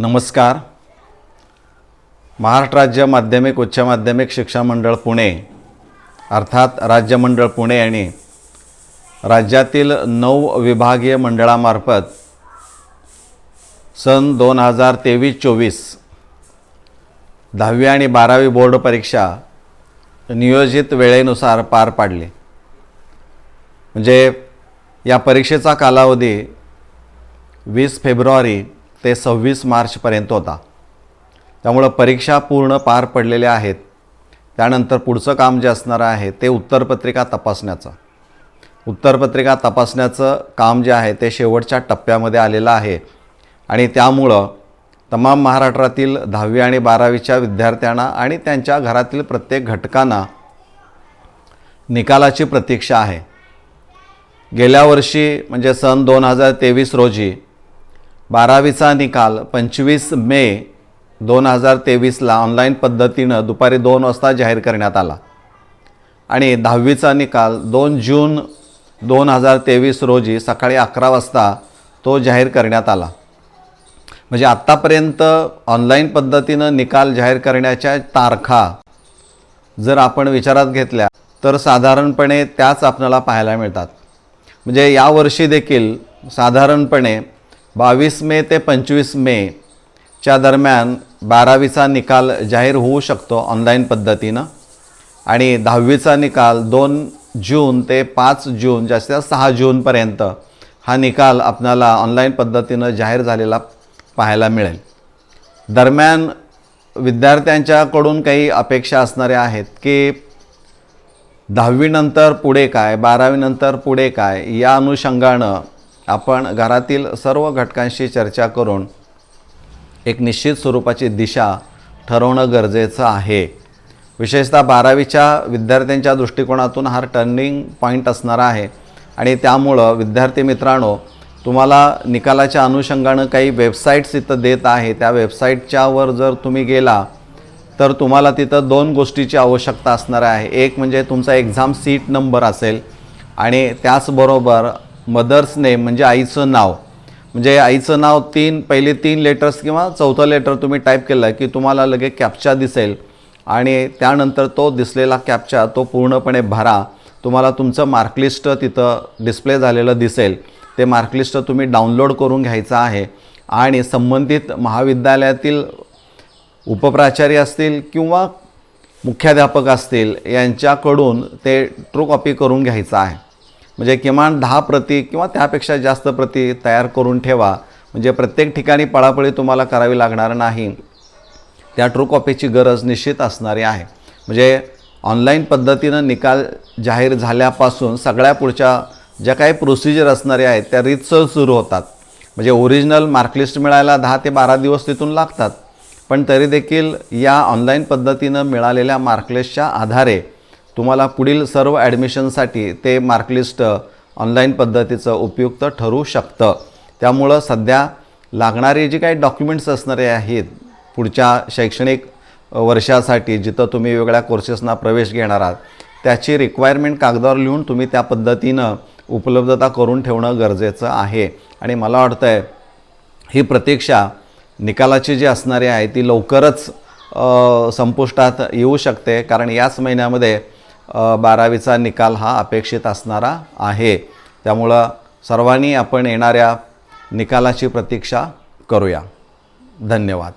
नमस्कार. महाराष्ट्र राज्य माध्यमिक उच्च माध्यमिक शिक्षण मंडळ पुणे अर्थात राज्य मंडळ पुणे आणि राज्यातील नऊ विभागीय मंडळामार्फत सन दोन हजार तेवीस चोवीस दहावी आणि बारावी बोर्ड परीक्षा नियोजित वेळेनुसार पार पाडली. म्हणजे या परीक्षेचा कालावधी वीस फेब्रुवारी ते सव्वीस मार्चपर्यंत होता. त्यामुळं परीक्षा पूर्ण पार पडलेल्या आहेत. त्यानंतर पुढचं काम जे असणारं आहे ते उत्तरपत्रिका तपासण्याचं. उत्तरपत्रिका तपासण्याचं काम जे आहे ते शेवटच्या टप्प्यामध्ये आलेलं आहे. आणि त्यामुळं तमाम महाराष्ट्रातील दहावी आणि बारावीच्या विद्यार्थ्यांना आणि त्यांच्या घरातील प्रत्येक घटकांना निकालाची प्रतीक्षा आहे. गेल्या वर्षी म्हणजे सन दोन हजार तेवीस रोजी बारावीचा निकाल पंचवीस मे दोन हजार तेवीसला ऑनलाईन पद्धतीनं दुपारी दोन वाजता जाहीर करण्यात आला. आणि दहावीचा निकाल दोन जून दोन हजार तेवीस रोजी सकाळी अकरा वाजता तो जाहीर करण्यात आला. म्हणजे आत्तापर्यंत ऑनलाईन पद्धतीनं निकाल जाहीर करण्याच्या तारखा जर आपण विचारात घेतल्या तर साधारणपणे त्याच आपल्याला पाहायला मिळतात. म्हणजे यावर्षी देखील साधारणपणे बावीस मे ते पंचवीस मेच्या दरम्यान बारावीचा निकाल जाहीर होऊ शकतो ऑनलाईन पद्धतीनं. आणि दहावीचा निकाल दोन जून ते पाच जून जास्तीत जास्त सहा जूनपर्यंत हा निकाल आपल्याला ऑनलाईन पद्धतीनं जाहीर झालेला पाहायला मिळेल. दरम्यान विद्यार्थ्यांच्याकडून काही अपेक्षा असणाऱ्या आहेत की दहावीनंतर पुढे काय बारावीनंतर पुढे काय या अनुषंगानं आपण घरातील सर्व घटकांशी चर्चा करून एक निश्चित स्वरूपाची दिशा ठरवणं गरजेचं आहे. विशेषतः बारावीच्या विद्यार्थ्यांच्या दृष्टिकोनातून हा टर्निंग पॉईंट असणारा आहे आणि त्यामुळं विद्यार्थी मित्रांनो तुम्हाला निकालाच्या अनुषंगानं काही वेबसाईट्स इथं देत आहे. त्या वेबसाईटच्यावर जर तुम्ही गेला तर तुम्हाला तिथं दोन गोष्टीची आवश्यकता असणार आहे. एक म्हणजे तुमचा एक्झाम सीट नंबर असेल आणि त्याचबरोबर मदर्स नेम म्हणजे आईचं नाव. म्हणजे आईचं नाव तीन पहिले तीन लेटर्स किंवा चौथं लेटर तुम्ही टाईप केलं की तुम्हाला लगेच कॅप्चा दिसेल. आणि त्यानंतर तो दिसलेला कॅप्चा तो पूर्णपणे भरा. तुम्हाला तुमचं मार्कलिस्ट तिथं डिस्प्ले झालेलं दिसेल. ते मार्कलिस्ट तुम्ही डाउनलोड करून घ्यायचं आहे. आणि संबंधित महाविद्यालयातील उपप्राचार्य असतील किंवा मुख्याध्यापक असतील यांच्याकडून ते ट्रू कॉपी करून घ्यायचं आहे. म्हणजे किमान दहा प्रती किंवा त्यापेक्षा जास्त प्रती तयार करून ठेवा. म्हणजे प्रत्येक ठिकाणी पळापळी तुम्हाला करावी लागणार नाही. त्या ट्रू कॉपीची गरज निश्चित असणारी आहे. म्हणजे ऑनलाईन पद्धतीनं निकाल जाहीर झाल्यापासून सगळ्या पुढच्या ज्या काही प्रोसिजर असणाऱ्या आहेत त्या रीतसर सुरू होतात. म्हणजे ओरिजिनल मार्कलिस्ट मिळायला दहा ते बारा दिवस तिथून लागतात. पण तरी देखील या ऑनलाईन पद्धतीनं मिळालेल्या मार्कलिस्टच्या आधारे तुम्हाला पुढील सर्व ॲडमिशनसाठी ते मार्कलिस्ट ऑनलाईन पद्धतीचं उपयुक्त ठरू शकतं. त्यामुळं सध्या लागणारी जी काही डॉक्युमेंट्स असणारे आहेत पुढच्या शैक्षणिक वर्षासाठी जिथं तुम्ही वेगळ्या कोर्सेसना प्रवेश घेणार आहात त्याची रिक्वायरमेंट कागदावर लिहून तुम्ही त्या पद्धतीनं उपलब्धता करून ठेवणं गरजेचं आहे. आणि मला वाटतं आहे ही प्रतीक्षा निकालाची जी असणारी आहे ती लवकरच संपुष्टात येऊ शकते. कारण याच महिन्यामध्ये बारावीचा निकाल हा अपेक्षित असणारा आहे. त्यामुळं सर्वांनी आपण येणाऱ्या निकालाची प्रतीक्षा करूया. धन्यवाद.